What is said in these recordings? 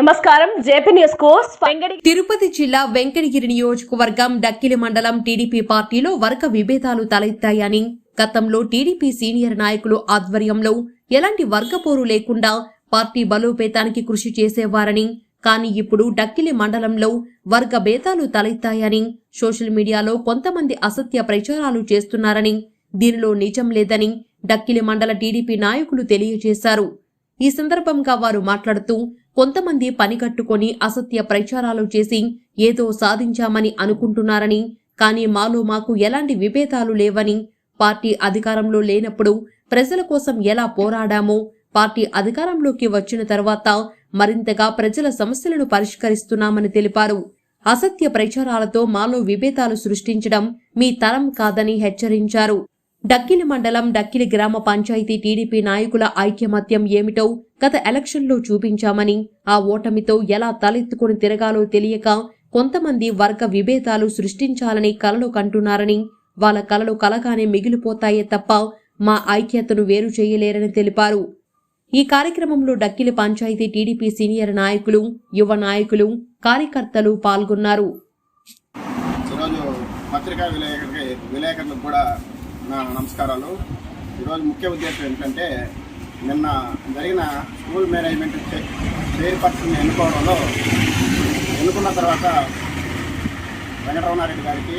నమస్కారం JP news course Tirupati జిల్లా వెంకటగిరి నియోజకవర్గం డక్కిలి మండలం టీడీపీ పార్టీలో వర్గ విభేదాలు తలెత్తాయని గతంలో టీడీపీ సీనియర్ నాయకులు ఆధ్వర్యంలో ఎలాంటి వర్గపోరు లేకుండా పార్టీ బలోపేతానికి కృషి చేసేవారని కానీ ఇప్పుడు డక్కిలి మండలంలో వర్గ భేదాలు తలెత్తాయని సోషల్ మీడియాలో కొంతమంది అసత్య ప్రచారాలు చేస్తున్నారని దీనిలో నిజం లేదని డక్కిలి మండల టీడీపీ నాయకులు తెలియజేశారు. ఈ సందర్భంగా వారు మాట్లాడుతూ కొంతమంది పనిగట్టుకొని అసత్య ప్రచారాలు చేసి ఏదో సాధించామని అనుకుంటున్నారని కానీ మాలో మాకు ఎలాంటి విభేదాలు లేవని పార్టీ అధికారంలో లేనప్పుడు ప్రజల కోసం ఎలా పోరాడామో పార్టీ అధికారంలోకి వచ్చిన తర్వాత మరింతగా ప్రజల సమస్యలను పరిష్కరిస్తున్నామని తెలిపారు. అసత్య ప్రచారాలతో మాలో విభేదాలు సృష్టించడం మీ తరం కాదని హెచ్చరించారు. డక్కిలి మండలం డక్కిలి గ్రామ పంచాయతీ టీడీపీ నాయకుల ఐక్యమత్యం ఏమిటో గత ఎలక్షన్లో చూపించామని ఆ ఓటమితో ఎలా తలెత్తుకుని తిరగాలో తెలియక కొంతమంది వర్గ విభేదాలు సృష్టించాలని కలలు కంటున్నారని వాళ్ళ కలలు కలగానే మిగిలిపోతాయే తప్ప మా ఐక్యతను వేరు చేయలేరని తెలిపారు. ఈ కార్యక్రమంలో డక్కిలి పంచాయతీ టీడీపీ సీనియర్ నాయకులు యువ నాయకులు కార్యకర్తలు పాల్గొన్నారు. పత్రికా విలేకరులకు కూడా నా నమస్కారాలు. ఈరోజు ముఖ్య ఉద్దేశం ఏంటంటే నిన్న జరిగిన స్కూల్ మేనేజ్మెంట్ చైర్పర్సన్ ఎన్నుకోవడంలో ఎన్నుకున్న తర్వాత వెంకటరమణారెడ్డి గారికి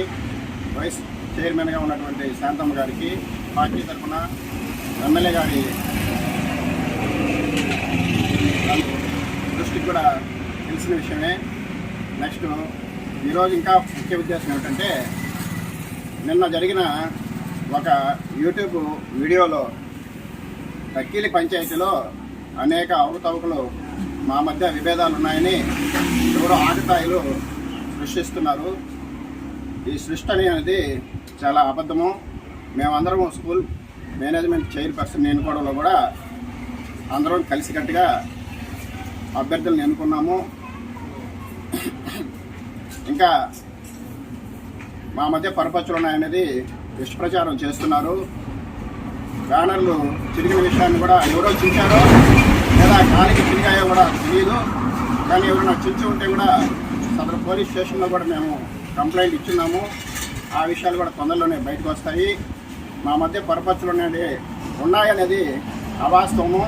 వైస్ చైర్మన్గా ఉన్నటువంటి శాంతమ్మ గారికి పార్టీ తరఫున ఎమ్మెల్యే గారి దృష్టికి కూడా తెలిసిన విషయమే. నెక్స్ట్ ఈరోజు ఇంకా ముఖ్య ఉద్దేశం ఏమిటంటే నిన్న జరిగిన ఒక యూట్యూబ్ వీడియోలో తక్కిలి పంచాయతీలో అనేక అవకతవకలు మా మధ్య విభేదాలు ఉన్నాయని ఎవరో ఆటతాయిలు సృష్టిస్తున్నారు. ఈ సృష్టి అనేది చాలా అబద్ధము. మేమందరం స్కూల్ మేనేజ్మెంట్ చైర్పర్సన్ ఎన్నుకోవడంలో కూడా అందరం కలిసికట్టుగా అభ్యర్థులను ఎన్నుకున్నాము. ఇంకా మా మధ్య పరపచ్చులు ఉన్నాయనేది దుష్ప్రచారం చేస్తున్నారు. బ్యానర్లు చిరిగిన విషయాన్ని కూడా ఎవరో చించారో లేదా కాలికి చిరిగాయో కూడా తెలియదు కానీ ఎవరైనా చించి ఉంటే కూడా సదరు పోలీస్ స్టేషన్లో కూడా మేము కంప్లైంట్ ఇచ్చున్నాము. ఆ విషయాలు కూడా తొందరలోనే బయటకు వస్తాయి. మా మధ్య పరపచ్చులు అనేది ఉన్నాయనేది అవాస్తవము.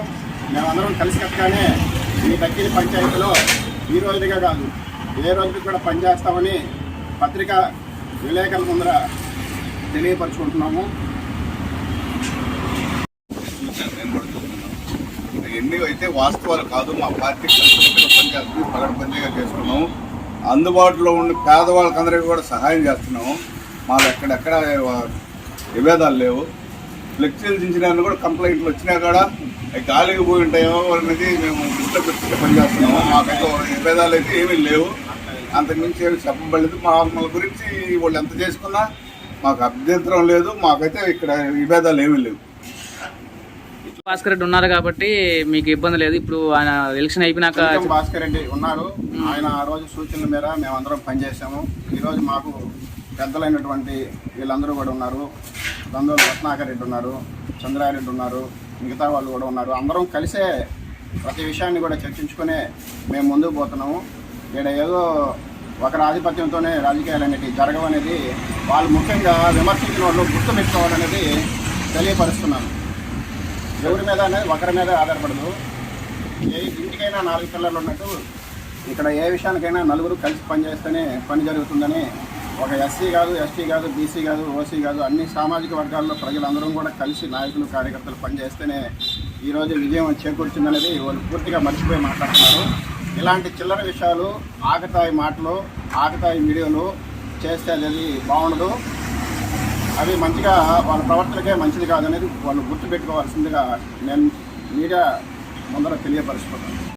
మేమందరం కలిసికట్టుగానే మీ దగ్గర పంచాయతీలో ఈ రోజుగా కాదు ఏ రోజుకి కూడా పనిచేస్తామని పత్రికా విలేకరుల ముందర తెలియపరచుకుంటున్నాము. ఎన్ని అయితే వాస్తవాలు కాదు మా పార్టీ కలిసికట్టుగా పనిచేస్తుంది పనిగా చేసుకున్నాము. అందుబాటులో ఉండి పేదవాళ్ళకందరికీ కూడా సహాయం చేస్తున్నాము. మాకు ఎక్కడెక్కడ విభేదాలు లేవు. ఫ్లెక్సీలు దించడానికి కూడా కంప్లైంట్లు వచ్చినా కూడా అవి గాలికి పోయి ఉంటాయో అనేది మేము దృష్టిలో పెట్టుకుని పనిచేస్తున్నాము మాకైతే విభేదాలు అయితే ఏమీ లేవు. అంతకుమించి ఏమి చెప్పబడలేదు. మా మన గురించి వాళ్ళు ఎంత చేసుకున్నా మాకు అభ్యంతరం లేదు. మాకైతే ఇక్కడ విభేదాలు ఏమీ లేవు. భాస్కర్ రెడ్డి ఉన్నారు కాబట్టి మీకు ఇబ్బంది లేదు. ఇప్పుడు ఆయన ఎలక్షన్ అయిపోయినాక భాస్కర్ రెడ్డి ఉన్నారు. ఆయన ఆ రోజు సూచనల మేర మేమందరం పనిచేసాము ఈరోజు మాకు పెద్దలైనటువంటి వీళ్ళందరూ కూడా ఉన్నారు. బంధువులు రత్నాకర్ రెడ్డి ఉన్నారు. చంద్రారెడ్డి ఉన్నారు. మిగతా వాళ్ళు కూడా ఉన్నారు. అందరం కలిసే ప్రతి విషయాన్ని కూడా చర్చించుకునే మేము ముందుకు పోతున్నాము. ఇక్కడ ఏదో ఒకరి ఆధిపత్యంతోనే రాజకీయాలు అనేవి జరగవనేది వాళ్ళు ముఖ్యంగా విమర్శించిన వాళ్ళు గుర్తుపెట్టుకోవాలనేది తెలియపరుస్తున్నాను. ఎవరి మీద అనేది ఒకరి మీద ఆధారపడదు. ఏ ఇంటికైనా నాలుగు పిల్లలు ఉన్నట్టు ఇక్కడ ఏ విషయానికైనా నలుగురు కలిసి పనిచేస్తేనే పని జరుగుతుందని ఒక ఎస్సీ కాదు ఎస్టీ కాదు బీసీ కాదు ఓసీ కాదు అన్ని సామాజిక వర్గాల్లో ప్రజలందరం కూడా కలిసి నాయకులు కార్యకర్తలు పనిచేస్తేనే ఈరోజు విజయం చేకూర్చిందనేది వాళ్ళు పూర్తిగా మర్చిపోయి మాట్లాడుతున్నారు. ఇలాంటి చిల్లర విషయాలు ఆకతాయి మాటలు ఆకతాయి వీడియోలు చేస్తే అది బాగుండదు. అవి మంచిగా వాళ్ళ ప్రవర్తనకే మంచిది కాదనేది వాళ్ళు గుర్తుపెట్టుకోవాల్సిందిగా నేను మీడియా ముందర తెలియపరుచుకుంటాను